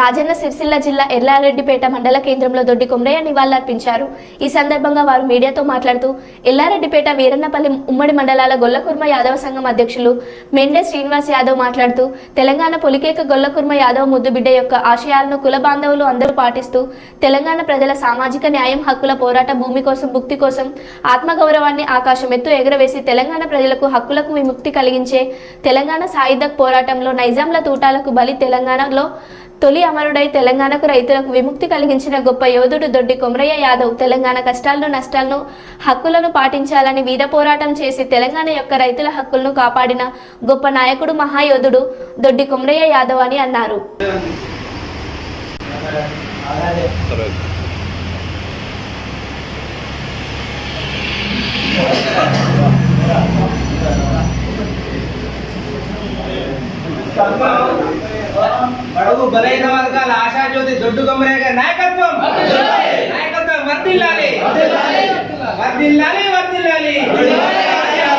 రాజన్న సిరిసిల్ల జిల్లా ఎల్లారెడ్డిపేట మండల కేంద్రంలో దొడ్డి కొమరయ్య నివాళులర్పించారు. ఈ సందర్భంగా వారు మీడియాతో మాట్లాడుతూ ఎల్లారెడ్డిపేట వీరన్నపల్లి ఉమ్మడి మండలాల గొల్లకుర్మ యాదవ సంఘం అధ్యక్షులు మెండే శ్రీనివాస్ యాదవ్ మాట్లాడుతూ తెలంగాణ పొలికేక గొల్లకుర్మ యాదవ్ ముద్దుబిడ్డ యొక్క ఆశయాలను కుల బాంధవులు అందరూ పాటిస్తూ తెలంగాణ ప్రజల సామాజిక న్యాయం హక్కుల పోరాట భూమి కోసం భుక్తి కోసం ఆత్మగౌరవాన్ని ఆకాశం ఎత్తు ఎగురవేసి తెలంగాణ ప్రజలకు హక్కులకు విముక్తి కలిగించే తెలంగాణ సాయుధ పోరాటంలో నైజాంల తూటాలకు బలి తెలంగాణలో తొలి అమరుడై తెలంగాణకు రైతులకు విముక్తి కలిగించిన గొప్ప యోధుడు దొడ్డి కొమరయ్య యాదవ్ తెలంగాణ కష్టాలను నష్టాలను హక్కులను పాటించాలని వీర పోరాటం చేసి తెలంగాణ యొక్క రైతుల హక్కులను కాపాడిన గొప్ప నాయకుడు మహాయోధుడు దొడ్డి కొమరయ్య యాదవ్ అని అన్నారు. బడుగు బలైన వర్గాల ఆశాజ్యోతి దొడ్డు కొమ్మరే గారి నాయకత్వం. నాయకత్వం వర్దిల్లాలి వర్దిల్లాలి వర్దిల్లాలి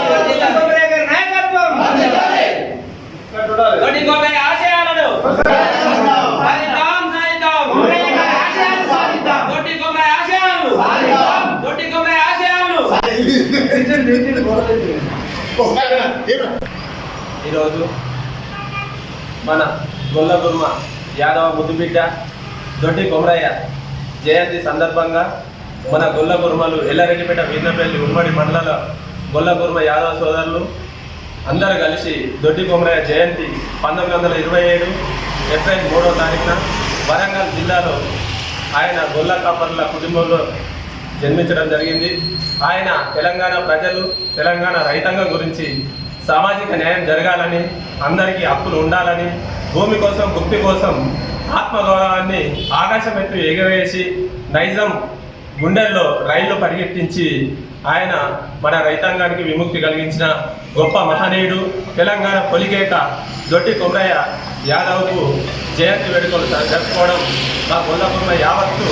దొడ్డి కొమ్మరే గారి నాయకత్వం. దొడ్డి కొమ్మరే ఆశయాలను. సాధిద్దాం, సాధిద్దాం. దొడ్డి కొమ్మరే ఆశయాలను. దొడ్డి కొమ్మరే ఆశయాలను. ఈరోజు మన గొల్లగుర్మ యాదవ ముద్దుబిడ్డ దొడ్డి కొమరయ్య. జయంతి సందర్భంగా మన గొల్లగుర్మలు ఎల్లారెడ్డిపేట వీర్నపల్లి ఉమ్మడి మండల గొల్లగుర్మ యాదవ సోదరులు అందరూ కలిసి దొడ్డి కొమరయ్య జయంతి పంతొమ్మిది వందల ఇరవై ఏడు ఏప్రిల్ మూడో తారీఖున వరంగల్ జిల్లాలో ఆయన గొల్ల కాపర్ల కుటుంబంలో జన్మించడం జరిగింది. ఆయన తెలంగాణ ప్రజలు తెలంగాణ రైతాంగం గురించి సామాజిక న్యాయం జరగాలని అందరికీ హక్కులు ఉండాలని భూమి కోసం గుప్తి కోసం ఆత్మగౌరవాన్ని ఆకాశం ఎత్తు ఎగవేసి నైజం గుండెల్లో రైళ్ళు పరిగెత్తించి ఆయన మన రైతాంగానికి విముక్తి కలిగించిన గొప్ప మహనీయుడు తెలంగాణ పొలికేట దొడ్డి కొమరయ్య యాదవ్కు జయంతి వేడుకలు జరుపుకోవడం మా గొల్లకున్న యావత్తు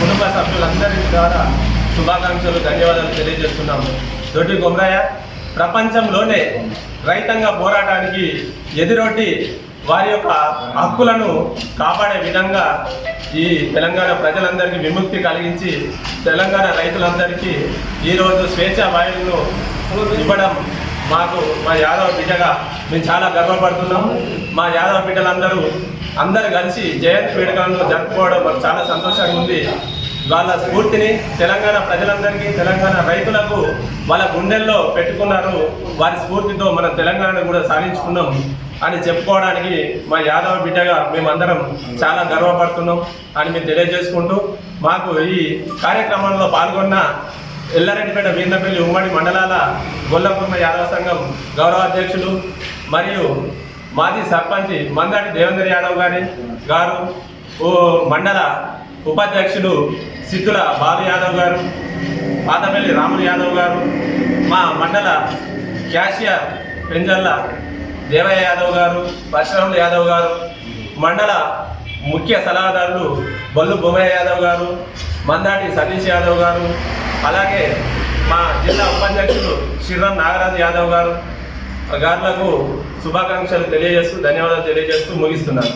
కుటుంబ సభ్యులందరి ద్వారా శుభాకాంక్షలు ధన్యవాదాలు తెలియజేస్తున్నాము. దొడ్డి కొమరయ్య ప్రపంచంలోనే రైతాంగ పోరాటానికి ఎదురొడ్డి వారి యొక్క హక్కులను కాపాడే విధంగా ఈ తెలంగాణ ప్రజలందరికీ విముక్తి కలిగించి తెలంగాణ రైతులందరికీ ఈరోజు స్వేచ్ఛ వాయువును ఇవ్వడం మాకు మా యాదవ బిడ్డగా మేము చాలా గర్వపడుతున్నాం. మా యాదవ బిడ్డలందరూ అందరూ కలిసి జయంతి వేడుకలను జరుపుకోవడం మాకు చాలా సంతోషంగా ఉంది. వాళ్ళ స్ఫూర్తిని తెలంగాణ ప్రజలందరికీ తెలంగాణ రైతులకు వాళ్ళ గుండెల్లో పెట్టుకున్నారు. వారి స్ఫూర్తితో మనం తెలంగాణను కూడా సాధించుకున్నాం అని చెప్పుకోవడానికి మా యాదవ బిడ్డగా మేమందరం చాలా గర్వపడుతున్నాం అని మేము తెలియజేసుకుంటూ మాకు ఈ కార్యక్రమంలో పాల్గొన్న ఎల్లారెడ్డిపేట వీందపల్లి ఉమ్మడి మండలాల గొల్లకుర్మ యాదవ సంఘం గౌరవ అధ్యక్షులు మరియు మాజీ సర్పంచ్ మందాటి దేవేంద్ర యాదవ్ గారి గారు ఓ మండల ఉపాధ్యక్షుడు సిద్ధుల బాలు యాదవ్ గారు పాతపల్లి రాములు యాదవ్ గారు మా మండల క్యాషియర్ పెంజల్ల దేవయ్య యాదవ్ గారు పరశురాములు యాదవ్ గారు మండల ముఖ్య సలహాదారులు బల్లు బొమ్మయ్య యాదవ్ గారు మందాటి సతీష్ యాదవ్ గారు అలాగే మా జిల్లా ఉపాధ్యక్షులు శ్రీరామ్ నాగరాజు యాదవ్ గారు గారులకు శుభాకాంక్షలు తెలియజేస్తూ ధన్యవాదాలు తెలియజేస్తూ ముగిస్తున్నాను.